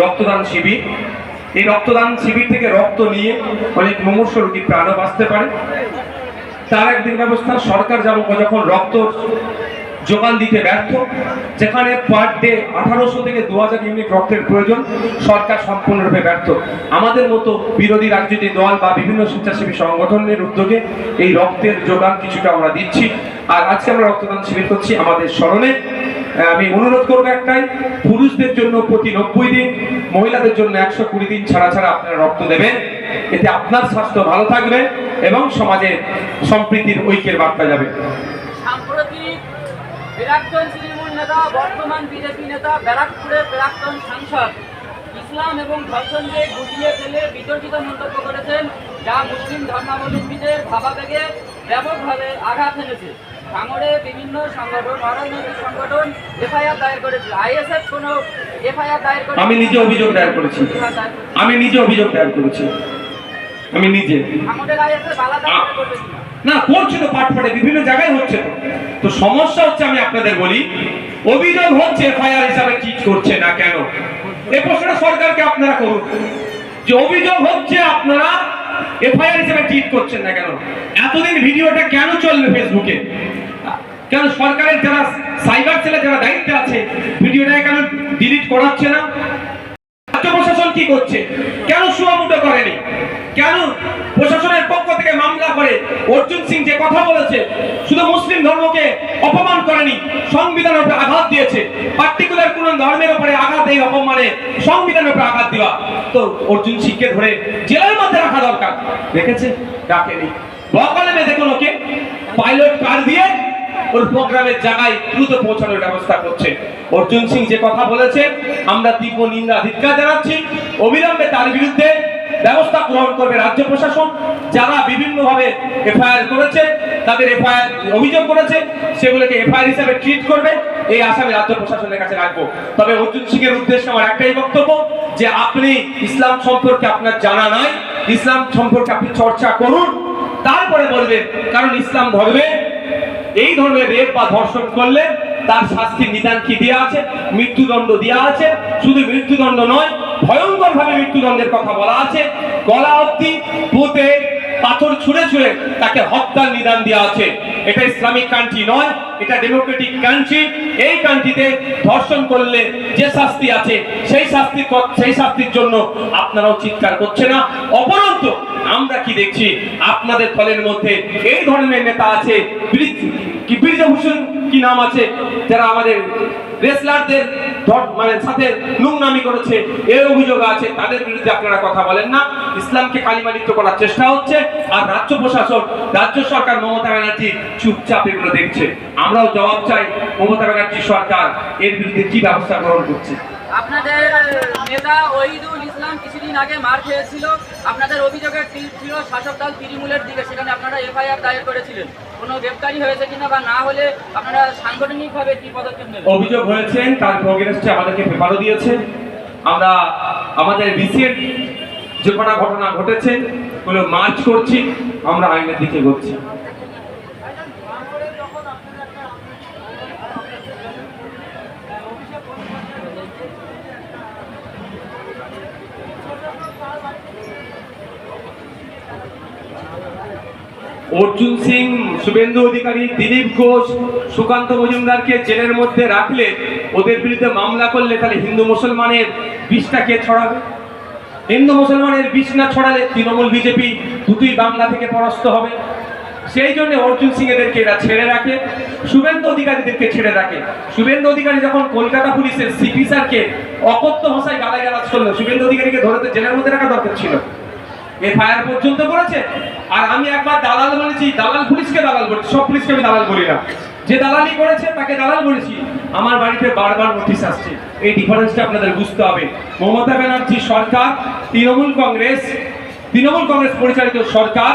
রক্তদান শিবির। এই রক্তদান শিবির থেকে রক্ত নিয়ে অনেক মুমূর্ষ রোগীর প্রাণও বাঁচতে পারে। তার একদিন ব্যবস্থা, সরকার যেমন যখন রক্ত যোগান দিতে ব্যর্থ, যেখানে পার ডে আঠারোশো থেকে দু হাজার ইউনিট রক্তের প্রয়োজন, সরকার সম্পূর্ণরূপে ব্যর্থ। আমাদের মতো বিরোধী রাজনৈতিক দল বা বিভিন্ন স্বেচ্ছাসেবী সংগঠনের উদ্যোগে এই রক্তের যোগান কিছুটা আমরা দিচ্ছি। আর আজকে আমরা রক্তদান শিবির করছি আমাদের স্মরণে। আমি অনুরোধ করব একটাই, পুরুষদের জন্য প্রতি নব্বই দিন, মহিলাদের জন্য একশো কুড়ি দিন ছাড়া ছাড়া আপনারা রক্ত দেবেন। এতে আপনার স্বাস্থ্য ভালো থাকবে এবং সমাজে সম্প্রীতির ঐক্যের বার্তা যাবে। সাম্প্রতিক প্রাক্তন তৃণমূল নেতা, বর্তমান বিজেপি নেতা ব্যারাকপুরের প্রাক্তন সাংসদ ইসলাম এবং ধর্ষণকে গুটিয়ে ফেলে বিতর্কিত মন্তব্য করেছেন, যা মুসলিম ধর্মাবলম্বীদের ভাবাবেগে ব্যাপকভাবে আঘাত এনেছে। ভাঙড়ে বিভিন্ন সংগঠন অরাজনৈতিক সংগঠন এফআইআর দায়ের করেছে আইএসএফ কোনো এফআইআর দায়ের করে আমি নিজে অভিযোগ দায়ের করেছি। আমি নিজে অভিযোগ দায়ের করেছি। আমি নিজে। ভাঙড়ের আইএসএফ আলাদা করে করবে না করছে তো পাঠ পাঠে বিভিন্ন জায়গায় হচ্ছে। তো সমস্যা হচ্ছে আমি আপনাদের বলি অভিযোগ হচ্ছে এফআইআর হিসাবে ঠিক করছে না কেন? এ প্রশ্নটা সরকারকে আপনারা করুন। যে অভিযোগ হচ্ছে আপনারা এফআইআর হিসাবে ট্রিট করছেন না কেন? এতদিন ভিডিওটা কেন চলবে ফেসবুকে কেন সরকারের যারা সাইবার সেলে যারা দায়িত্বে আছে, ভিডিওটা কেন ডিলিট করাচ্ছে না? রাজ্য প্রশাসন কি করছে? কেন সুয়ামুটো করেনি? কেন প্রশাসনের পক্ষ থেকে মামলা করে? অর্জুন সিং যে কথা বলেছে, শুধু মুসলিম ধর্মকে অপমান করেনি, সংবিধানের উপরে আঘাত দিয়েছে। পার্টিকুলার কোন ধর্মের উপরে আঘাত এই অপমানে সংবিধানের উপরে আঘাত দেওয়া। তো অর্জুন সিংকে ধরে জেলের মধ্যে রাখা দরকার। দেখেছে ডাকেনি বকালে বেঁধে কোনোকে পাইলট কার দিয়ে ওর প্রোগ্রামের জায়গায় দ্রুত পৌঁছানোর ব্যবস্থা করছে। অর্জুন সিং যে কথা বলেছে আমরা তীব্র নিন্দা, ধিক্কার জানাচ্ছি। অবিলম্বে তার বিরুদ্ধে ব্যবস্থা গ্রহণ করবে রাজ্য প্রশাসন। যারা বিভিন্নভাবে এফআইআর করেছে, তাদের এফআইআর অভিযোগ করেছে, সেগুলোকে এফআইআর হিসাবে ট্রিট করবে। এই আসামে রাজ্য প্রশাসনের কাছে রাখব। তবে অর্জুন সিং এর উদ্দেশ্যে আমার একটাই বক্তব্য যে আপনি ইসলাম সম্পর্কে আপনার জানা নাই, ইসলাম সম্পর্কে আপনি চর্চা করুন, তারপরে বলবেন, কারণ ইসলাম ধর্মে এই ধরনের রেপ বা ধর্ষণ করলে তার শাস্তির নিদান কি দেওয়া আছে? মৃত্যুদণ্ড দেওয়া আছে। শুধু মৃত্যুদণ্ড নয় ভয়ঙ্কর ভাবে মৃত্যুদণ্ডের কথা বলা আছে। গলা অব্দি পুঁতে পাথর ছুঁড়ে ছুঁড়ে তাকে হত্যার নিদান দেওয়া আছে। এটা ইসলামিক কান্ট্রি নয়, এটা ডেমোক্রেটিক কান্ট্রি এই কান্ট্রিতে ধর্ষণ করলে যে শাস্তি আছে, সেই শাস্তির সেই শাস্তির জন্য আপনারাও চিৎকার করছে না। অপরন্ত আমরা কি দেখছি? আপনাদের দলের মধ্যে এই ধরনের নেতা আছে কি বীরভূষণ কি নাম আছে, যারা আমাদের রেসলারদের মানে সাথে নোংনামি করেছে, এর অভিযোগ আছে, তাদের বিরুদ্ধে আপনারা কথা বলেন না। ইসলামকে কালিমালিপ্ত করার চেষ্টা হচ্ছে, আর রাজ্য প্রশাসন, রাজ্য সরকার মমতা ব্যানার্জি চুপচাপ এগুলো দেখছে। আমরাও জবাব চাই, মমতা ব্যানার্জি সরকার এর বিরুদ্ধে কি ব্যবস্থা গ্রহণ করছে? আপনাদের নেতা ওহিদুল কিছুদিন আগে মার খেয়েছিল। আপনাদের অভিযোগের ছিল শাসক দল তৃণমূলের দিকে, সেখানে আপনারা এফআইআর দায়ের করেছিলেন। কোনো গ্রেপ্তারি হয়েছে কিনা বা না হলে আপনারা সাংগঠনিকভাবে কি পদক্ষেপ নেবেন? অভিযোগ হয়েছেন তার প্রোগ্রেসটা আমাদেরকে পেপারও দিয়েছে। আমরা, আমাদের রিসেন্ট যে কটা ঘটনা ঘটেছে, ওগুলো মার্চ করছি, আমরা আইনের দিকে এগোচ্ছি। অর্জুন সিং, শুভেন্দু অধিকারী, দিলীপ ঘোষ, সুকান্ত মজুমদারকে জেলের মধ্যে রাখলে ওদের বিরুদ্ধে মামলা করলে তাহলে হিন্দু মুসলমানের বিষটা কে ছড়াবে। হিন্দু মুসলমানের বিষ না ছড়ালে তৃণমূল বিজেপি দুটোই বাংলা থেকে পরাস্ত হবে। সেই জন্য অর্জুন সিং এদেরকে এরা ছেড়ে রাখে, শুভেন্দু অধিকারীদেরকে ছেড়ে রাখে। শুভেন্দু অধিকারী যখন কলকাতা পুলিশের সিপি স্যারকে অকথ্য ভাষায় গালাগালাজ করল শুভেন্দু অধিকারীকে ধরে তো জেলের মধ্যে রাখা দরকার ছিল। এফআইআর পর্যন্ত করেছে। আর আমি একবার দালাল বলেছি, দালাল পুলিশকে দালাল বলেছি, সব পুলিশকে আমি দালাল বলি না। যে দালালি করেছে, তাকে দালাল বলেছি। আমার বাড়িতে বারবার নোটিশ আসছে। এই ডিফারেন্সটা আপনাদের বুঝতে হবে। মমতা ব্যানার্জি সরকার, তৃণমূল কংগ্রেস তৃণমূল কংগ্রেস পরিচালিত সরকার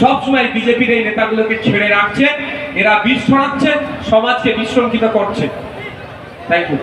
সবসময় বিজেপির এই নেতাগুলোকে ছেড়ে রাখছে। এরা বিষ ছড়াচ্ছে, সমাজকে বিশৃঙ্খিত করছে। Thank you